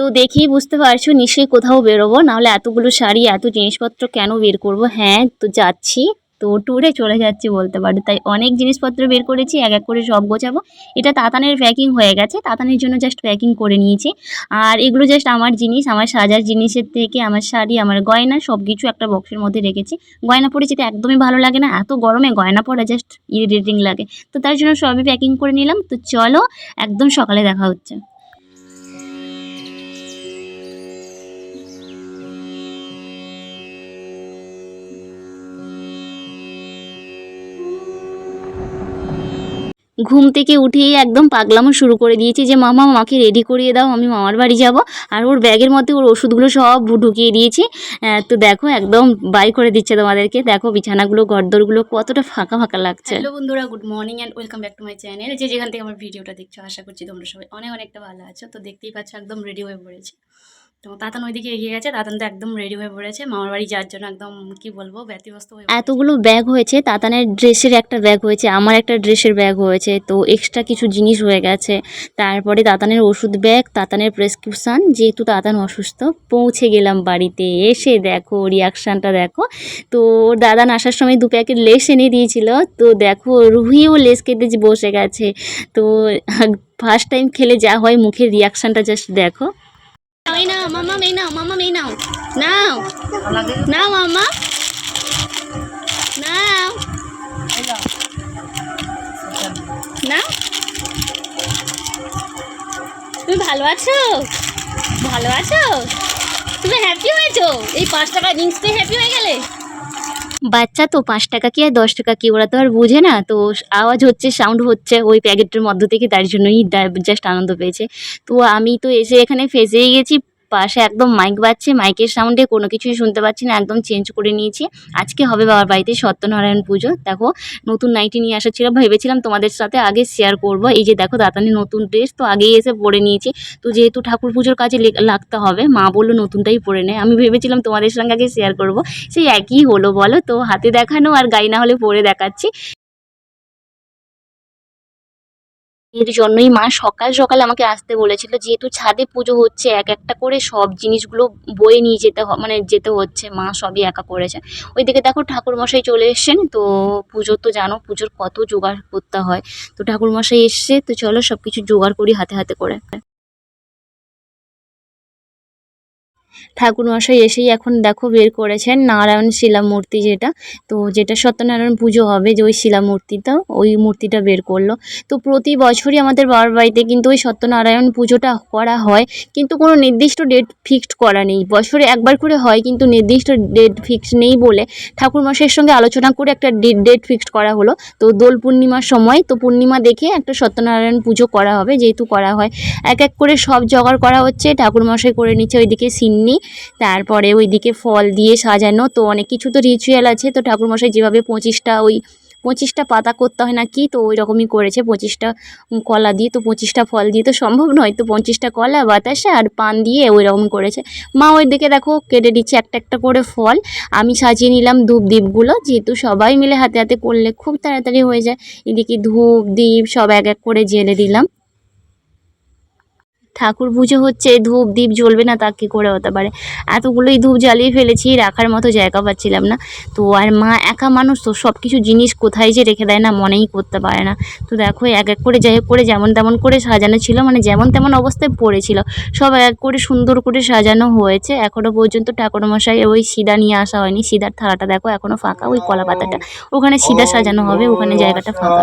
তো দেখেই বুঝতে পারছ, নিশ্চয়ই কোথাও বেরোবো, নাহলে এতগুলো শাড়ি, এত জিনিসপত্র কেন বের করব? হ্যাঁ তো যাচ্ছি। তো ট্যুরে চলে যাচ্ছি বলতে পারো। তাই অনেক জিনিসপত্র বের করেছি, এক এক করে সব গোছাবো। এটা তাতানের প্যাকিং হয়ে গেছে, তাতানের জন্য জাস্ট প্যাকিং করে নিয়েছি। আর এগুলো জাস্ট আমার জিনিস, আমার সাজার জিনিসের থেকে, আমার শাড়ি, আমার গয়না সব কিছু একটা বক্সের মধ্যে রেখেছি। গয়না পরে যেতে একদমই ভালো লাগে না, এত গরমে গয়না পরা জাস্ট ইরিটেটিং লাগে। তো তার জন্য সবই প্যাকিং করে নিলাম। তো চলো, একদম সকালে দেখা হচ্ছে। ঘুম থেকে উঠেই একদম পাগলামো শুরু করে দিয়েছি যে, মামা মাকে রেডি করিয়ে দাও, আমি মামার বাড়ি যাব। আর ওর ব্যাগের মধ্যে ওর ওষুধগুলো সব ঢুকিয়ে দিয়েছি। তো দেখো, একদম বাই করে দিচ্ছে তোমাদেরকে। দেখো বিছানাগুলো গর্দরগুলো কতটা ফাঁকা ফাঁকা লাগছে। হ্যালো বন্ধুরা good morning and welcome back to my channel যে যেখান থেকে আমার ভিডিওটা দেখছ, আশা করছি তোমরা সবাই অনেক অনেকটা ভালো আছো। তো দেখতেই পাচ্ছ, একদম রেডি হয়ে পড়েছে। তো তাতান ওইদিকে এগিয়ে গেছে, তাতান তো একদম রেডি হয়ে পড়েছে। মামার বাড়ি যাওয়ার জন্য একদম, কি বলব, ব্যতিব্যস্ত হয়ে এতগুলো ব্যাগ হয়েছে, তাতানের ড্রেসের একটা ব্যাগ হয়েছে, আমার একটা ড্রেসের ব্যাগ হয়েছে, তো এক্সট্রা কিছু জিনিস হয়ে গেছে। তারপরে তাতানের ওষুধ ব্যাগ তাতানের প্রেসক্রিপশান যেহেতু তাতান অসুস্থ, পৌঁছে গেলাম বাড়িতে। এসে দেখো রিয়াকশানটা দেখো। তো ওর দাদান আসার সময় দু প্যাকেট লেস এনে দিয়েছিল, তো দেখো, রুহিও লেস কেটে বসে গেছে। তো ফার্স্ট টাইম খেলে যা হয়, মুখের রিয়াকশানটা জাস্ট দেখো। নাও, মামা এই নাও, মামা এই নাও। নাও। নাও, মামা। নাও। নাও। তুমি ভালো আছো? ভালো আছো? তুমি হ্যাপি হয়েছো? এই পাঁচ টাকা জিনিস পেয়ে হ্যাপি হয়ে গেলে? বাচ্চা তো পাঁচ টাকা কি আর দশ টাকা কি? ওরা তো আর বোঝে না। তো আওয়াজ হচ্ছে সাউন্ড হচ্ছে ওই প্যাকেটের মধ্য থেকে, তার জন্যই জাস্ট আনন্দ পেয়েছে। তো আমি তো এসে এখানে ফেসেই গেছি। পাশে একদম মাইক বাজছে মাইকের সাউন্ডে কোনো কিছুই শুনতে পাচ্ছি না, একদম চেঞ্জ করে নিয়েছি। আজকে হবে বাবার বাড়িতে সত্যনারায়ণ পুজো। দেখো, নতুন নাইটি নিয়ে আসা ছিল ভেবেছিলাম তোমাদের সাথে আগে শেয়ার করব। এই যে দেখো দাতানি নতুন ড্রেস তো আগেই এসে পরে নিয়েছি। তো যেহেতু ঠাকুর পুজোর কাজে লাগতে হবে, মা বলল নতুনটাই পরে নেয় আমি ভেবেছিলাম তোমাদের সঙ্গে আগে শেয়ার করব। সেই একই হলো, বলো তো, হাতে দেখানো আর গাই না হলে পরে দেখাচ্ছি। এর জন্যই মা সকাল সকাল আমাকে আসতে বলেছিল যেহেতু ছাদে পুজো হচ্ছে, এক একটা করে সব জিনিসগুলো বয়ে নিয়ে যেতে মানে যেতে হচ্ছে, মা সবই একা করেছে। ওইদিকে দেখো ঠাকুরমশাই চলে এসছেন, তো পুজো তো জানো, পুজোর কত জোগাড় করতে হয়। তো ঠাকুরমশাই এসছে, তো চলো সব কিছু জোগাড় করি হাতে হাতে করে। ঠাকুরমশাই এসেই এখন দেখো বের করেছেন নারায়ণ শিলা মূর্তি যেটা। তো যেটা সত্যনারায়ণ পুজো হবে যে ওই শিলা মূর্তিটা ওই মূর্তিটা বের করল। তো প্রতি বছরই আমাদের বাবার বাড়িতে কিন্তু ওই সত্যনারায়ণ পুজোটা করা হয়। কিন্তু কোনো নির্দিষ্ট ডেট ফিক্সড করা নেই। বছরে একবার করে হয় কিন্তু নির্দিষ্ট ডেট ফিক্সড নেই বলে ঠাকুরমশাইয়ের সঙ্গে আলোচনা করে একটা ডেট ফিক্সড করা হলো। তো দোল পূর্ণিমার সময় তো পূর্ণিমা দেখে একটা সত্যনারায়ণ পুজো করা হবে, যেহেতু করা হয়। এক এক করে সব জোগাড় করা হচ্ছে ঠাকুরমশাই করে নিচ্ছে ওইদিকে সিন্নি তারপরে ওইদিকে ফল দিয়ে সাজানো। তো অনেক কিছু তো রিচুয়াল আছে। তো ঠাকুরমশাই যেভাবে পঁচিশটা ওই পঁচিশটা পাতা করতে হয় না কি তো ওই রকমই করেছে। পঁচিশটা কলা দিয়ে তো পঁচিশটা ফল দিয়ে তো সম্ভব নয়। তো পঁচিশটা কলা, বাতাসা আর পান দিয়ে ওই রকম করেছে। মা ওই দিকে দেখো কেটে দিচ্ছে একটা একটা করে ফল। আমি সাজিয়ে নিলাম ধূপ দ্বীপগুলো যেহেতু সবাই মিলে হাতে হাতে করলে খুব তাড়াতাড়ি হয়ে যায়। এদিকে ধূপ দ্বীপ সব এক এক করে জেলে দিলাম। ঠাকুর পুজো হচ্ছে, ধূপ দ্বীপ জ্বলবে না তা কী করে হতে পারে? এতগুলোই ধূপ জ্বালিয়ে ফেলেছি, রাখার মতো জায়গা পাচ্ছিলাম না। তো আর মা একা মানুষ তো সব কিছু জিনিস কোথায় যে রেখে দেয় না, মনেই করতে পারে না। তো দেখো, এক এক করে যাই করে যেমন তেমন করে সাজানো ছিল মানে যেমন তেমন অবস্থায় পড়েছিল। সব এক এক করে সুন্দর করে সাজানো হয়েছে। এখনও পর্যন্ত ঠাকুরমশাই ওই সিদা নিয়ে আসা হয়নি। সিদার থালাটা দেখো এখনও ফাঁকা, ওই কলা পাতাটা ওখানে সিদা সাজানো হবে, ওখানে জায়গাটা ফাঁকা।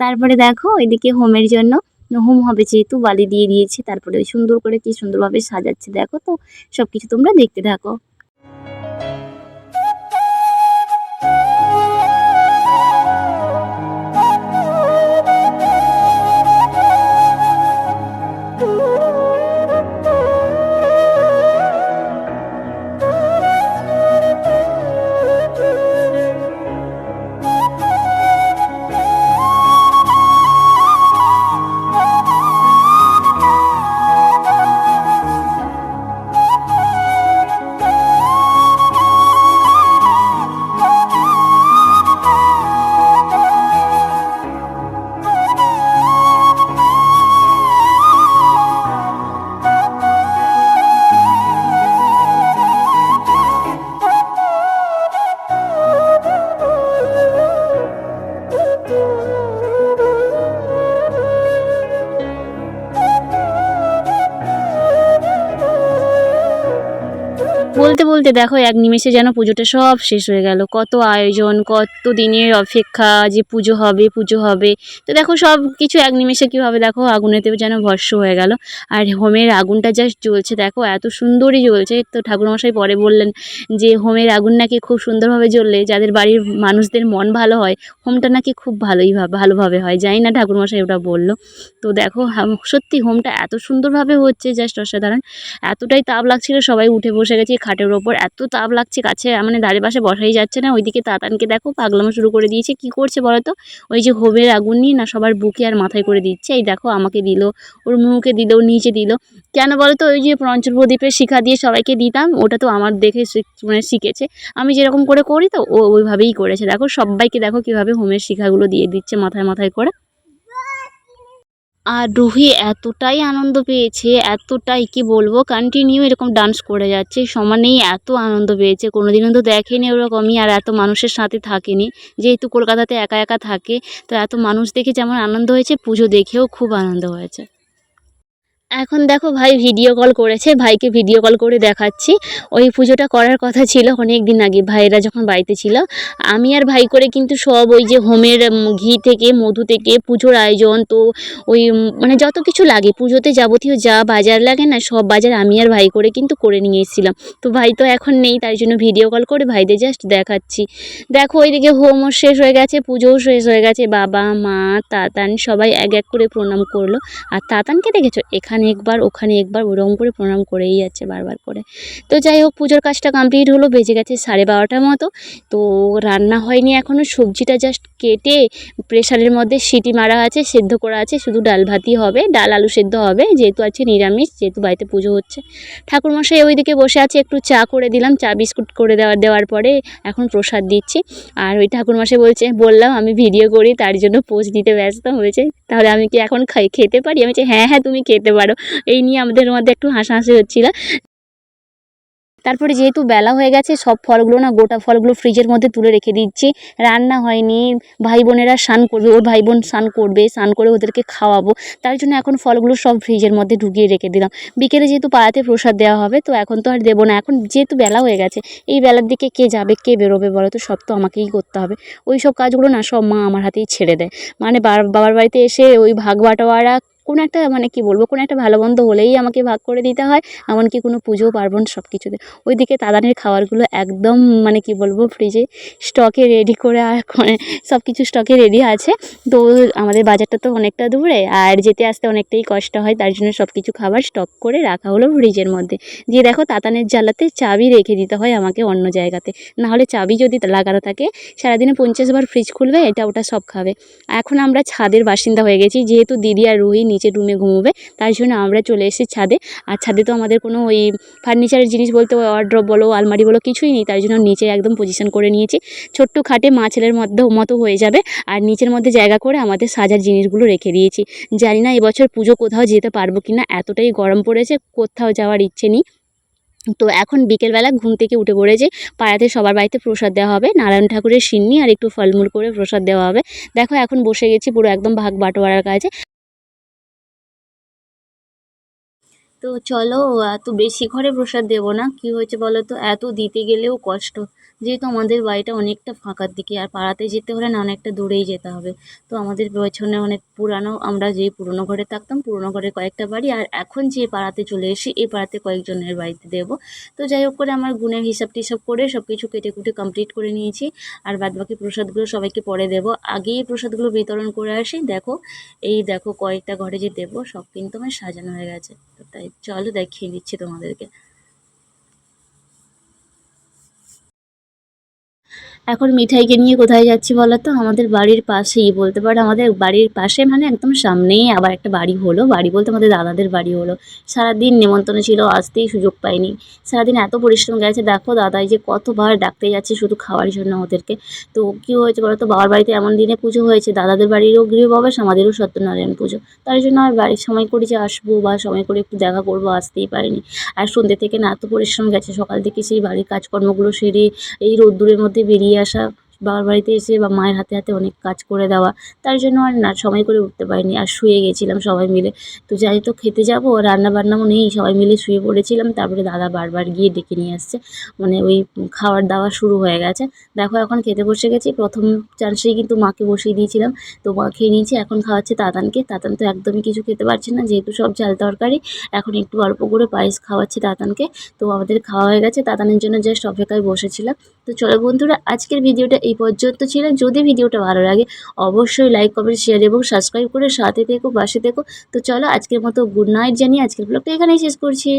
তারপরে দেখো এদিকে হোমের জন্য হোম হবে যেহেতু বালি দিয়ে দিয়েছি, তারপরে সুন্দর করে কি সুন্দরভাবে সাজাচ্ছে দেখো তো সব কিছু তোমরা দেখতে থাকো। বলতে দেখো, এক নিমেষে যেন পুজোটা সব শেষ হয়ে গেল। কত আয়োজন, কত দিনের অপেক্ষা যে পুজো হবে পুজো হবে। তো দেখো, সব কিছু এক নিমেষে কীভাবে দেখো আগুনেতেও যেন ভস্য হয়ে গেল। আর হোমের আগুনটা জাস্ট জ্বলছে, দেখো, এত সুন্দরই জ্বলছে। তো ঠাকুরমশাই পরে বললেন যে, হোমের আগুন নাকি খুব সুন্দরভাবে জ্বললে যাদের বাড়ির মানুষদের মন ভালো হয়, হোমটা নাকি খুব ভালোই ভাবে ভালোভাবে হয়। জানি না ঠাকুরমশাই ওটা বলল। তো দেখো সত্যি হোমটা এত সুন্দরভাবে হচ্ছে জাস্ট অসাধারণ। এতটাই তাপ লাগছিল, সবাই উঠে বসে গেছে, খাটের ওপর। এত তাপ লাগছে কাছে মানে দাঁড়িয়ে পাশে বসাই যাচ্ছে না, ওইদিকে তাতানকে দেখো পাগলামো শুরু করে দিয়েছে, কি করছে বলো তো ওই যে হোমের আগুন নিয়ে না সবার বুকে আর মাথায় করে দিচ্ছে, এই দেখো আমাকে দিল, ওর মুখে দিল, নিচে দিল। কেন বলো তো ওই যে পঞ্চল প্রদীপের শিখা দিয়ে সবাইকে দিতাম, ওটা তো আমার দেখে মানে শিখেছে। আমি যেরকম করে করি তো, ও ওইভাবেই করেছে। দেখো সবাইকে দেখো কীভাবে হোমের শিখাগুলো দিয়ে দিচ্ছে মাথায় মাথায় করে। আর রুহি এতটাই আনন্দ পেয়েছে, এতটাই কি বলব কন্টিনিউ এরকম ডান্স করে যাচ্ছে, সমানেই এত আনন্দ পেয়েছে। কোনোদিনও তো দেখেনি ওরকমই আর এত মানুষের সাথে থাকেনি। যেহেতু কলকাতাতে একা একা থাকে, তো এত মানুষ দেখে যেমন আনন্দ হয়েছে, পুজো দেখেও খুব আনন্দ হয়েছে। এখন দেখো ভাই ভিডিও কল করেছে, ভাইকে ভিডিও কল করে দেখাচ্ছি। ওই পুজোটা করার কথা ছিল অনেক দিন আগে, ভাইয়েরা যখন বাড়িতে ছিল। আমি আর ভাই করে কিন্তু সব ওই যে হোমের ঘি থেকে, মধু থেকে, পুজোর আয়োজন, তো ওই মানে যত কিছু লাগে, পুজোতে যাবতীয় যা বাজার লাগে না, সব বাজার আমি আর ভাই করে কিন্তু করে নিয়ে এসেছিলাম। তো ভাই তো এখন নেই, তাই জন্য ভিডিও কল করে ভাইদের জাস্ট দেখাচ্ছি। দেখো ওইদিকে হোমও শেষ হয়ে গেছে, পুজোও শেষ হয়ে গেছে। বাবা, মা, তাতান সবাই এক এক করে প্রণাম করল। আর তাতানকে দেখেছ? এখানে একবার, ওখানে একবার, ওরকম করে প্রণাম করেই যাচ্ছে বারবার করে। তো যাই হোক, পুজোর কাজটা কমপ্লিট হলো, বেজে গেছে সাড়ে বারোটার মতো। তো রান্না হয়নি এখনও সবজিটা জাস্ট কেটে প্রেশারের মধ্যে সিটি মারা আছে, সেদ্ধ করা আছে, শুধু ডাল ভাতই হবে। ডাল, আলু সেদ্ধ হবে, যেহেতু আছে নিরামিষ, যেহেতু বাড়িতে পুজো হচ্ছে। ঠাকুরমশাই ওইদিকে বসে আছে, একটু চা করে দিলাম, চা বিস্কুট করে দেওয়ার দেওয়ার পরে এখন প্রসাদ দিচ্ছি। আর ওই ঠাকুরমশাই বলছে, বললাম আমি ভিডিও করি, তার জন্য পোজ দিতে ব্যস্ত হয়েছে। তাহলে আমি কি এখন খাই, খেতে পারি? আমি হ্যাঁ হ্যাঁ তুমি খেতে পারো। এই নিয়ে আমাদের মধ্যে একটু হাসাহাসি হচ্ছিল। তারপরে যেহেতু বেলা হয়ে গেছে, সব ফলগুলো না, গোটা ফলগুলো ফ্রিজের মধ্যে তুলে রেখে দিচ্ছি। রান্না হয়নি ভাই বোনেরা স্নান করবে, ওর ভাই বোন স্নান করবে, স্নান করে ওদেরকে খাওয়াবো। তার জন্য এখন ফলগুলো সব ফ্রিজের মধ্যে ঢুকিয়ে রেখে দিলাম। বিকেলে যেহেতু পাড়াতে প্রসাদ দেওয়া হবে, তো এখন তো আর দেবো না। এখন যেহেতু বেলা হয়ে গেছে, এই বেলার দিকে কে যাবে, কে বেরোবে বলো তো সব তো আমাকেই করতে হবে। ওই সব কাজগুলো না সব মা আমার হাতেই ছেড়ে দেয়। মানে বার- বাবার বাড়িতে এসে ওই ভাগ বাটোয়ারা কোনো একটা মানে কি বলব, কোনো একটা ভালো মন্দ হলেই আমাকে ভাগ করে দিতে হয়, এমনকি কোনো পুজো, পার্বণ সব কিছুতে ওইদিকে তাদানের খাবারগুলো একদম মানে কি বলব ফ্রিজে স্টকে রেডি করে আর সব কিছু স্টকে রেডি আছে। তো আমাদের বাজারটা তো অনেকটা দূরে, আর যেতে আসতে অনেকটাই কষ্ট হয়, তার জন্য সব কিছু খাবার স্টক করে রাখা হলো ফ্রিজের মধ্যে। দিয়ে দেখো তাতানের জ্বালাতে চাবি রেখে দিতে হয় আমাকে অন্য জায়গাতে। নাহলে চাবি যদি লাগানো থাকে, সারাদিনে পঞ্চাশ বার ফ্রিজ খুলবে, এটা ওটা সব খাবে। এখন আমরা ছাদের বাসিন্দা হয়ে গেছি, যেহেতু দিদি আর রুহি নিচের রুমে ঘুমোবে, তার জন্য আমরা চলে এসেছি ছাদে। আর ছাদে তো আমাদের কোনো ওই ফার্নিচারের জিনিস বলতে ওয়ার্ড্রপ বলো, আলমারি বলো কিছুই নেই, তার জন্য নিচে একদম পজিশন করে নিয়েছি। ছোট্ট খাটে মা ছেলের মধ্যে মতো হয়ে যাবে, আর নিচের মধ্যে জায়গা করে আমাদের সাজার জিনিসগুলো রেখে দিয়েছি। জানি না এবছর পুজো কোথাও যেতে পারব কি না এতটাই গরম পড়েছে, কোথাও যাওয়ার ইচ্ছে নেই। তো এখন বিকেলবেলা ঘুম থেকে উঠে পড়েছে, পাড়াতে সবার বাড়িতে প্রসাদ দেওয়া হবে, নারায়ণ ঠাকুরের সিন্নি আর একটু ফলমূল করে প্রসাদ দেওয়া হবে। দেখো এখন বসে গেছি পুরো একদম ভাগ বাটোয়ারার কাজে তো চলো এত বেশি ঘরে প্রসাদ দেবো না। কি হয়েছে বলো তো? এত দিতে গেলেও কষ্ট। যেহেতু আমাদের বাড়িটা অনেকটা ফাঁকার দিকে, আর পাড়াতে যেতে হলে না অনেকটা দূরেই যেতে হবে। তো আমাদের পেছনে অনেক পুরানো, আমরা যেই পুরনো ঘরে থাকতাম, পুরনো ঘরে কয়েকটা বাড়ি, আর এখন যে পাড়াতে চলে এসে এই পাড়াতে কয়েকজনের বাড়িতে দেবো। তো যাই হোক করে আমার গুণের হিসাব টিসাব করে সব কিছু কেটে কুটে কমপ্লিট করে নিয়েছি, আর বাদবাকি প্রসাদগুলো সবাইকে পরে দেবো। আগেই প্রসাদগুলো বিতরণ করে আসি। দেখো, এই দেখো কয়েকটা ঘরে যে দেবো, সব কিন্তু আমার সাজানো হয়ে গেছে। তো তাই চলো দেখিয়ে দিচ্ছি তোমাদেরকে। এখন মিঠাইকে নিয়ে কোথায় যাচ্ছি বলো তো আমাদের বাড়ির পাশেই বলতে পারো, আমাদের বাড়ির পাশে মানে একদম সামনেই আবার একটা বাড়ি হলো। বাড়ি বলতে আমাদের দাদাদের বাড়ি হলো। সারাদিন নেমন্তন্ন ছিল, আসতেই সুযোগ পাইনি। সারাদিন এত পরিশ্রম গেছে, দেখো দাদাই যে কতবার ডাকতে যাচ্ছে শুধু খাওয়ার জন্য ওদেরকে। তো কী হয়েছে বলো তো বাবার বাড়িতে এমন দিনে পুজো হয়েছে, দাদাদের বাড়িরও গৃহপ্রবেশ, আমাদেরও সত্যনারায়ণ পুজো। তার জন্য আর বাড়ির সময় করে যে আসব বা সময় করে একটু দেখা করব, আসতেই পারিনি। আর সন্ধ্যে থেকে না এত পরিশ্রম গেছে, সকাল থেকে সেই বাড়ির কাজকর্মগুলো সেরে এই রোদ্দুরের মধ্যে বেরিয়ে আসা বাবার বাড়িতে এসে বা মায়ের হাতে হাতে অনেক কাজ করে দেওয়া, তার জন্য আর না, সময় করে উঠতে পারিনি। আর শুয়ে গেছিলাম সবাই মিলে। তো যাই তো খেতে যাব রান্না বান্নাও নেই, সবাই মিলে শুয়ে পড়েছিলাম। তারপরে দাদা বারবার গিয়ে ডেকে নিয়ে আসছে। মানে ওই খাওয়ার দাওয়া শুরু হয়ে গেছে। দেখো, এখন খেতে বসে গেছি। প্রথম চান্সেই কিন্তু মাকে বসিয়ে দিয়েছিলাম। তো মা খেয়ে নিয়েছি, এখন খাওয়াচ্ছে তাতানকে। তাতান তো একদমই কিছু খেতে পারছে না, যেহেতু সব চাল তরকারি। এখন একটু অল্প করে পায়েস খাওয়াচ্ছে তাতানকে। তো আমাদের খাওয়া হয়ে গেছে। তাতানের জন্য জাস্ট অপেক্ষায় বসেছিলাম। তো চলো বন্ধুরা, আজকের ভিডিওটা এই পর্যন্ত ছিল। যদি ভিডিওটা ভালো লাগে, অবশ্যই লাইক কমেন্ট শেয়ার এবং সাবস্ক্রাইব করে সাথে থেকো, পাশে থেকো। তো চলো আজকের মতো গুড নাইট জানিয়ে আজকের ব্লগটা এখানেই শেষ করছি।